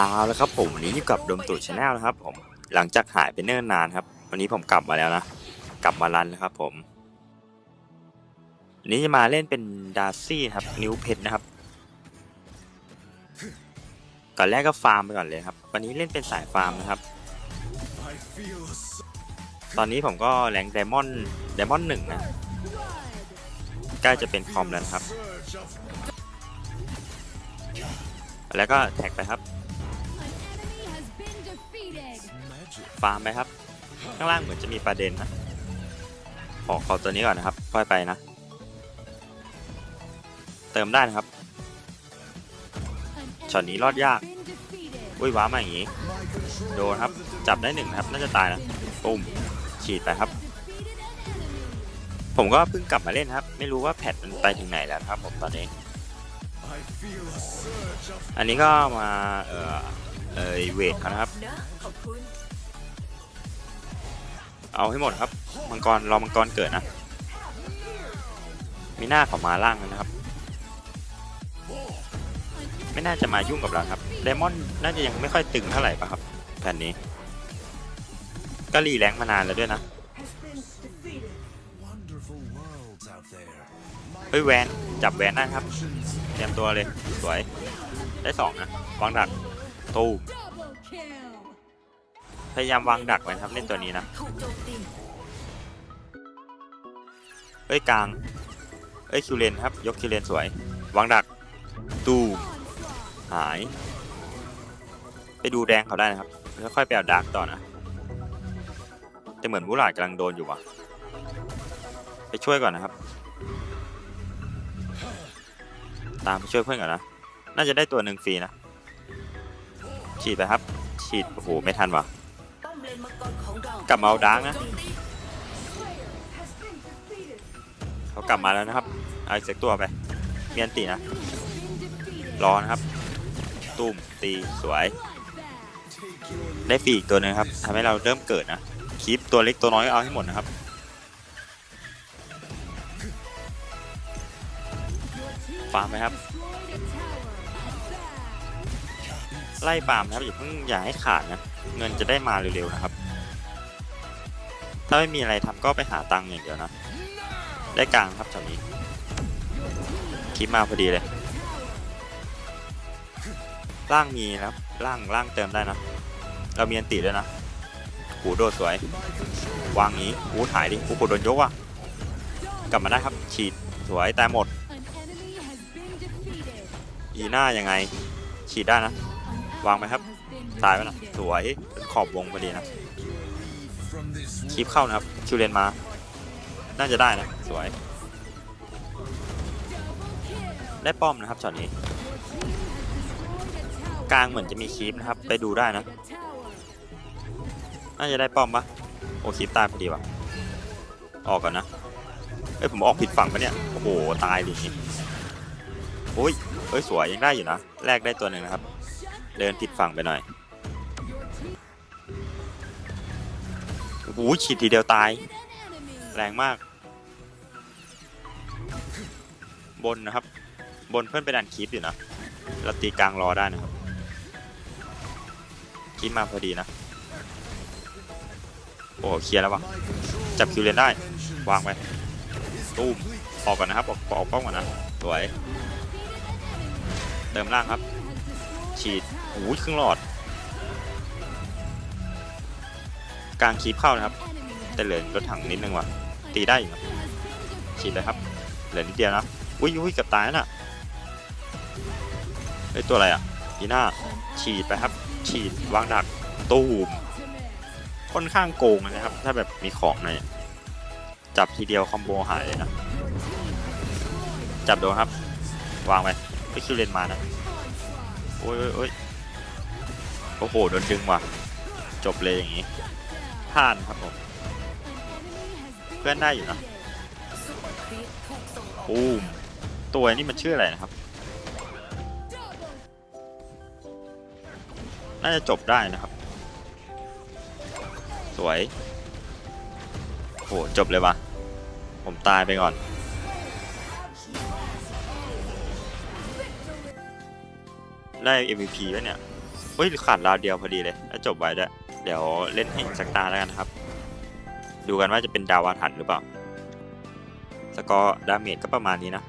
เอาแล้วครับผมวันนี้อยู่กับดมตุชาแนลนะครับผมหลังจากหายไปเนิ่นนานครับ วันนี้ผมกลับมาแล้วนะ กลับมารันแล้วครับผมวันนี้จะมาเล่นเป็นดาร์ซี่ครับ นิ้วเพชรนะครับ ก่อนแรกก็ฟาร์มไปก่อนเลยครับ วันนี้เล่นเป็นสายฟาร์มนะครับ ตอนนี้ผมก็แรงไดมอนด์ไดมอนด์หนึ่งนะใกล้จะเป็นคอมแล้วครับ แล้วก็แท็กไปครับ ฟาร์มไปครับ ข้างล่างเหมือนจะมีประเด็นนะ ขอขอตัวนี้ก่อนนะครับ ค่อยไปนะ เติมได้นะครับ ช็อตนี้รอดยาก อุ้ยว้ามาอย่างงี้ โดนครับ จับได้หนึ่งครับ น่าจะตายนะปุ้มฉีดไปครับ ผมก็เพิ่งกลับมาเล่นครับ ไม่รู้ว่าแพทมันไปถึงไหนแล้วครับ ผมตอนนี้ อันนี้ก็มา เอ่อเอ่ยเวทนะครับ เอาให้หมดครับมังกรรอมังกรเกิดนะมีหน้าเขอมาล่างนะครับ ไม่น่าจะมายุ่งกับเราครับไดมอนด์น่าจะยังไม่ค่อยตึงเท่าไหร่ป่ะครับแผ่นนี้ก็รีแรงมานานแล้วด้วยนะเฮ้ยแวนจับแวนได้ครับ เตรียมตัวเลย สวย ได้สองนะวางดักตูม พยายามวางดักไว้นะครับเล่นตัวนี้นะ เอ้ยกลาง เอ้ยคิวเลนครับ ยกคิวเลนสวย วางดัก ตูมหาย ไปดูแดงเขาได้นะครับ แล้วค่อยไปเอาดาร์กต่อนะแต่เหมือนมูหลาดกำลังโดนอยู่วะไปช่วยก่อนนะครับ ตามไปช่วยเพื่อนก่อนนะ น่าจะได้ตัวหนึ่งฟรีนะ ฉีดไปครับ ฉีด โอ้โห ไม่ทันว่ะ กลับมาเอาดาร์กนะเขากลับมาแล้วนะครับเอาอีกสักตัวไปเมียนตีนะรอนะครับ ตุ่มตีสวย ได้ฟีอีกตัวหนึงครับทำให้เราเริ่มเกิดนะคลิปตัวเล็กตัวน้อยเอาให้หมดนะครับฟาร์มไหมครับ ไล่ฟาร์มนะครับอย่าเพิ่งอย่าให้ขาดนะเงินจะได้มาเร็วๆนะครับ ถ้าไม่มีอะไรทำก็ไปหาตังค์อย่างเดียวนะ ได้กลางครับแถวนี้คลิปมาพอดีเลยล่างมีนะครับล่างล่างเติมได้นะ เรามีอันติด้วยนะหูโดดสวย วางนี้หูหายดิหูกดโดนยกว่ะกลับมาได้ครับฉีดสวยแตายหมดอีหน้ายังไง ฉีดได้นะ วางไหมครับตายไปนะสวยขอบวงพอดีนะคลิปเข้านะครับคิวเลนมา น่าจะได้นะสวย ได้ป้อมนะครับช็อตนี้ กลางเหมือนจะมีคลิปนะครับ ไปดูได้นะ น่าจะได้ป้อมปะโอ้คลิปตายพอดีว่ะออกก่อนนะเอ้ยผมออกผิดฝั่งปะเนี่ยโอ้โหตายดิโอ้ยเอ้ยสวยยังได้อยู่นะแลกได้ตัวหนึ่งนะครับ เดินผิดฝั่งไปหน่อยโอ้โหฉีดทีเดียวตาย แรงมาก บนนะครับ บนเพื่อนไปดันคลิปอยู่นะ เราตีกลางรอได้นะครับคลิปมาพอดีนะ โอ้เคลียร์แล้ววะจับคิวเลนได้ วางไปตู้มออกก่อนนะครับ ออกออกป้องก่อนนะ สวย เติมล่างครับ ฉีด โอ้ยครึ่งหลอด กลางคลิปเข้านะครับ แต่เหลือรถถังนิดนึงว่ะ ตีได้อยู่นะฉีดไปครับ เหลือนิดเดียวนะอุ้ยอุ้ยกับตายน่ะเฮ้ยตัวอะไรอะอีน่าฉีดไปครับ ฉีดวางดักตูมค่อนข้างโกงนะครับ ถ้าแบบมีของหน่อยจับทีเดียวคอมโบหายเลยนะจับโดนครับ วางไปไปคิวเลนมานะ โอ้ยโอ้ย โอ้โห โดนดึงว่ะ จบเลยอย่างงี้พลาดครับผม เพื่อนได้อยู่นะปูมตัวนี้มันชื่ออะไรนะครับ น่าจะจบได้นะครับ สวย โห จบเลยวะผมตายไปก่อน ได้ MVP แล้วเนี่ย ฮ้ยขาดราวเดียวพอดีเลยแล้วจบไว้ด้วยเดี๋ยวเล่นให้อีกสักตาแล้วกันนะครับ ดูกันว่าจะเป็นดาวอาถรรพ์หรือเปล่า สกอร์ดาเมจก็ประมาณนี้นะ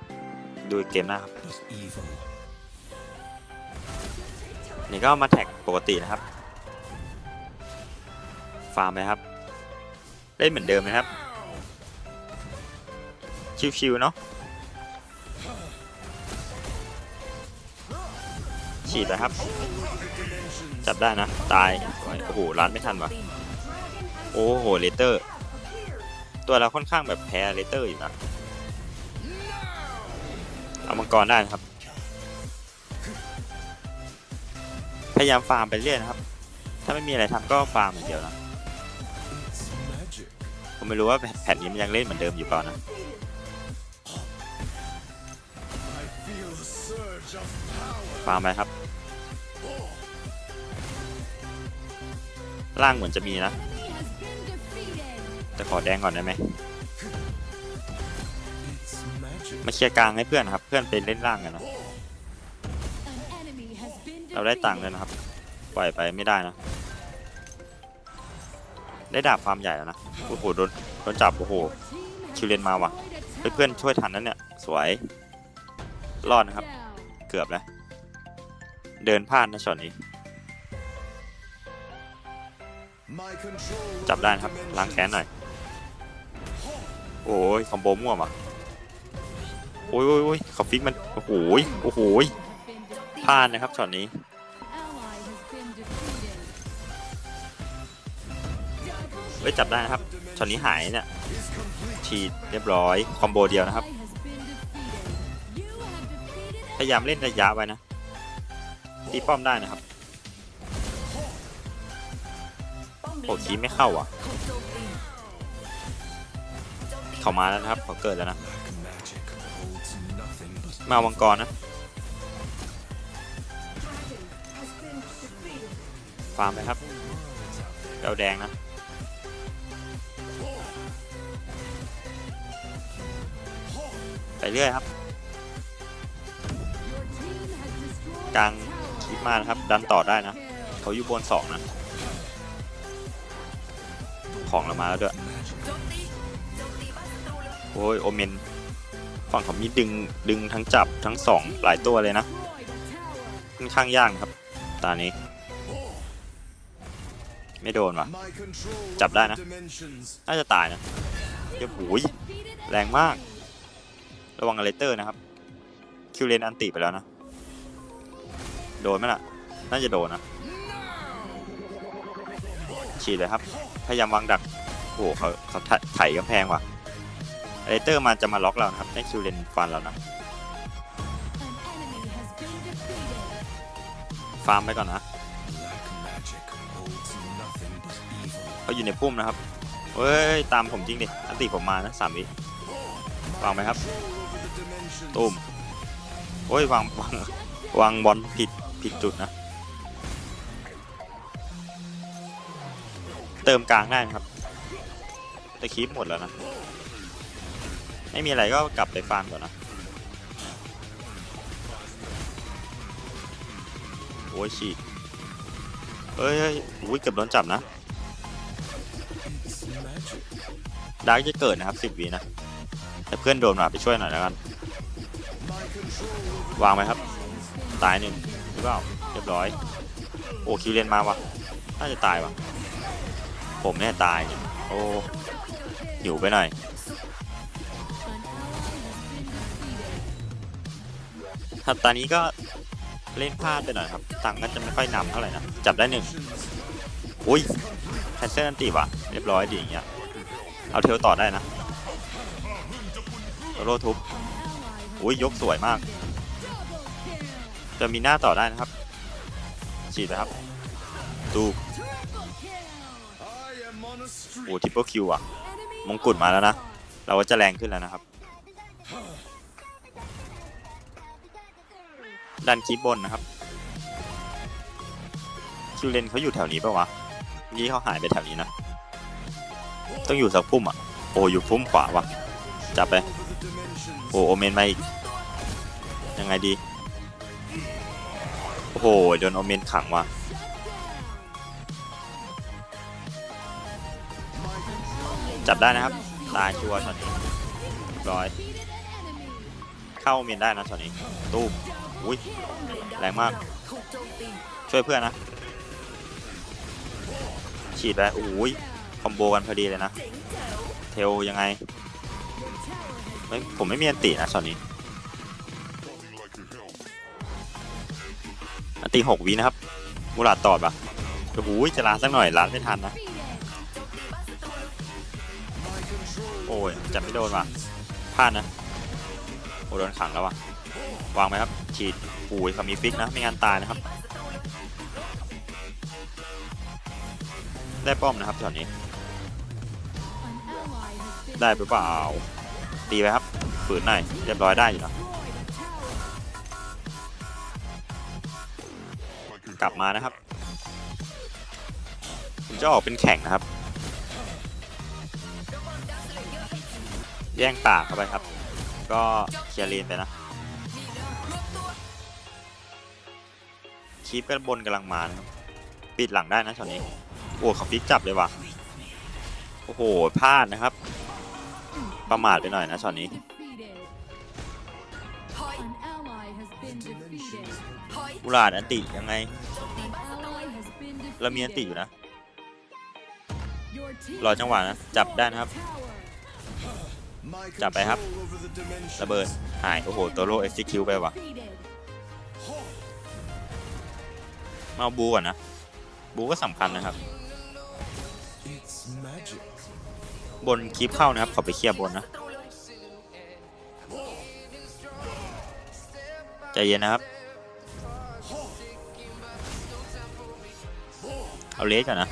ดูเกมหน้าครับนี่ก็มาแท็กปกตินะครับ ฟาร์มไหมครับ เล่นเหมือนเดิมนะครับ ชิวๆเนาะ ฉีดไปครับ จับได้นะ ตาย โอ้โหรันไม่ทันวะโอ้โหเลเตอร์ ตัวเราค่อนข้างแบบแพ้เลเตอร์อยู่นะเอามังกรได้นะครับ พยายามฟาร์มไปเรื่อยนะครับ ถ้าไม่มีอะไรทำก็ฟาร์มอย่างเดียวนะผมไม่รู้ว่าแผ่นนี้มันยังเล่นเหมือนเดิมอยู่เปล่านะฟาร์มไปครับ ล่างเหมือนจะมีนะ แต่ขอแดงก่อนได้ไหมมาเคลียร์กลางให้เพื่อนครับ เพื่อนไปเล่นล่างกันนะเราได้ตังค์เลยนะครับ ปล่อยไปไม่ได้นะ ได้ดาบฟามใหญ่แล้วนะ โอ้โหโดนโดนจับ โอ้โห คิวเลนมาว่ะเฮ้ยเพื่อนช่วยทันนั้นเนี่ย สวย รอดนะครับ เกือบแล้ว เดินพลาดนะช็อตนี้ จับได้ครับล้างแค้นหน่อย โอ้ยคอมโบมั่วว่ะโอ้ยโอ้ยโอ้ยเขาฟิกมัน โอ้โหยโอ้โหยพลาดนะครับช็อตนี้ เฮ้ยจับได้นะครับช็อตนี้หายเนี่ยฉีดเรียบร้อยคอมโบเดียวนะครับ พยายามเล่นระยะไว้นะตีป้อมได้นะครับ โอ้คีไม่เข้าอะ เขามาแล้วนะครับเขาเกิดแล้วนะ มาวังกรนะ ฟาร์มไปครับเอาแดงนะไปเรื่อยครับ กลางคลิปมานะครับ ดันต่อได้นะ เขาอยู่บนสองนะ ของเรามาแล้วด้วยโอ้ยโอเมนฝั่งเขามีดึงดึงทั้งจับทั้งสองหลายตัวเลยนะค่อนข้างยากครับ ตานี้ ไม่โดนว่ะ My control Chập over đây the nè. dimensions. น่าจะตายนะเดี๋ยวหูยแรงมาก ระวังอเลเตอร์นะครับ คิวเลนอันติไปแล้วนะ โดนไหมล่ะ น่าจะโดนนะ ฉีดเลยครับพยายามวางดักโอ้โหเขาเขาไถกำแพงว่ะเลเตอร์มาจะมาล็อกเรานะครับให้คิวเลนฟันเรานะฟาร์มไปก่อนนะเขาอยู่ในพุ่มนะครับเฮ้ยตามผมจริงดิอันติผมมานะสามวิวางไหมครับตุ้มโอ้ยวางวางวางบอลผิดผิดจุดนะ ติมกลางได้นะครับแต่คลิปหมดแล้วนะ ไม่มีอะไรก็กลับไปฟาร์มก่อนนะโอ้ยฉีกเฮ้ยเฮ้ยอุ้ยเกือบโดนจับนะดาร์กจะเกิดนะครับสิบวินะแต่เพื่อนโดนมาไปช่วยหน่อยแล้วกัน วางไหมครับ ตายหนึ่งหรือเปล่าเรียบร้อย โอ้คิวเลนมาวะน่าจะตายวะ ผมเนี่ยตายเนี่ยโอ้หิวไปหน่อยถ้าตอนนี้ก็เล่นพลาดไปหน่อยครับ ตังค์ก็จะไม่ค่อยนำเท่าไหร่นะ จับได้หนึ่ง dimensions. อุ้ยแคสเซิลอันตีว่ะ เรียบร้อยดีอย่างเงี้ย เอาเทลต่อได้นะโซโลทุบอุ้ยยกสวยมาก จะมีหน้าต่อได้นะครับ ฉีดไปครับดู I am on a โอ้ทิปเปิลคิวอะมงกุฎมาแล้วนะ เราก็จะแรงขึ้นแล้วนะครับ ดันคลิปบนนะครับ คิวเลนเขาอยู่แถวนี้ปะวะเมื่อกี้เขาหายไปแถวนี้นะ ต้องอยู่สักพุ่มอะโอ้อยู่พุ่มขวาวะจับไป โอ้โอเมนมาอีก ยังไงดี โอ้โหโดนโอเมนขังว่ะ จับได้นะครับ ตายชัวร์ช็อตนี้ร้อย เข้าเมียนได้นะช็อตนี้ตู้อุ้ยแรงมาก ช่วยเพื่อนนะ ฉีดไปโอ้ยคอมโบกันพอดีเลยนะ เทลยังไงไม่ผมไม่มีอันตินะช็อตนี้ อันติหกวินะครับ มูลาดตอดปะโอ้โหจะลาสักหน่อยลาไม่ทันนะ ยจับไม่โดนว่ะพลาดนะโอ้โดนขังแล้วว่ะวางไหมครับฉีดโอ้ยเขามีฟิกนะไม่งั้นตายนะครับ ได้ป้อมนะครับช็อตนี้ ได้หรือเปล่าตีไปครับฝืนหน่อยเรียบร้อยได้อยู่นะกลับมานะครับผมจะออกเป็นแข่งนะครับ แย่งปากเข้าไปครับ ก็เคลียร์เลนไปนะคีปกันบนกำลังมานะครับปิดหลังได้นะช็อตนี้โอ้เขาฟิกจับเลยว่ะโอ้โหพลาดนะครับ ประมาทไปหน่อยนะช็อตนี้อุลาดอันติยังไงโจมตีบ้าเรามีอันติอยู่นะรอจังหวะนะจับได้นะครับ จับไปครับ ระเบิด หาย โอ้โหตัวโลเอ็กซิคิวไปว่ะ มาบูก่อนนะ บูก็สำคัญนะครับ บนคลิปเข้านะครับ ขอไปเคลียร์บนนะ ใจเย็นนะครับเอาเลสก่อนนะ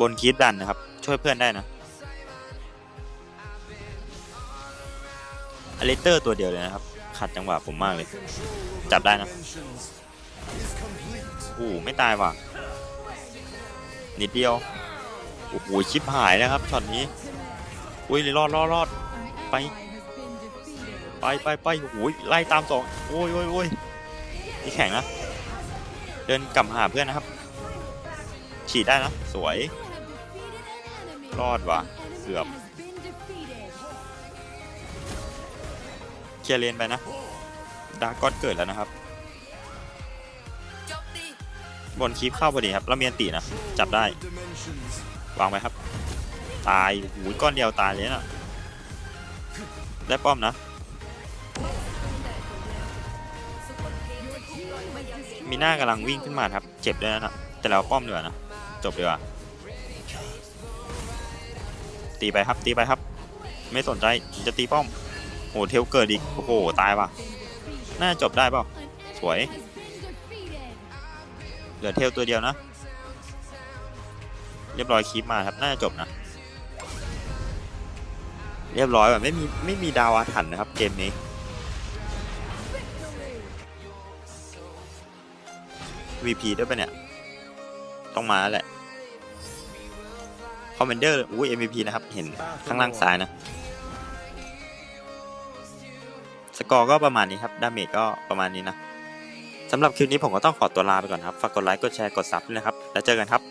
บนคลิปดันนะครับ ช่วยเพื่อนได้นะอเลสเตอร์ตัวเดียวเลยนะครับ ขัดจังหวะผมมากเลย จับได้นะโอ้ไม่ตายว่ะ นิดเดียว โอ้โหชิปหายนะครับช็อตนี้ อุ้ยรอดรอดรอด An Bye. ally has been defeated. ไปไปไปโอ้โหไล่ตามสองโอ้ยโอ้ยโอ้ยนี่แข่งนะ เดินกลับหาเพื่อนนะครับ ฉีดได้นะ สวย รอดว่ะเกือบเคลียร์เลนไปนะดาร์กอดเกิดแล้วนะครับบนคลิปเข้าพอดีครับแล้วเมียนตีนะ จับได้ วางไว้ครับ ตายโอ้โหูก้อนเดียวตายเลยนะได้ป้อมนะ มีหน้ากำลังวิ่งขึ้นมาครับ เจ็บด้วยนะแต่เราป้อมดีกว่านะ จบดีกว่า ตีไปครับตีไปครับ ไม่สนใจจะตีป้อมโอ้เทลเกิดอีกโอ้โหตายว่ะน่าจบได้เปล่า An enemy Sủi. has been defeated. เหลือเทลตัวเดียวนะ เรียบร้อยคลิปมาครับน่าจะจบนะ เรียบร้อยแบบไม่มีไม่มีดาวอาถรรพ์นะครับเกมนี้ VP ด้วยปะเนี่ย ต้องมาแล้วแหละ คอมเมนเดอร์อู้ MVP นะครับ เห็นข้างล่างซ้ายนะ สกอร์ก็ประมาณนี้ครับ ดาเมจก็ประมาณนี้นะสำหรับคลิปนี้ผมก็ต้องขอตัวลาไปก่อนครับ ฝากกดไลค์ กดแชร์ กดซับด้วยนะครับ แล้วเจอกันครับ